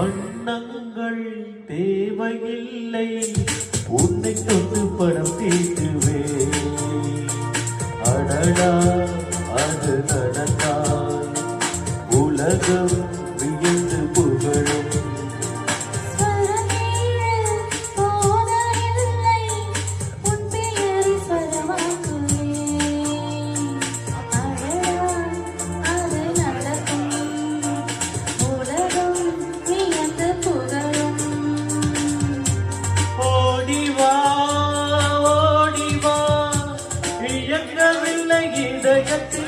வண்ணங்கள் தேவையில்லை. உன்னை தொட்டு படம் தீட்டுவே அடடா அது நடந்தால் உலகம் வியல் இயங்கவில்லை இதயத்தில்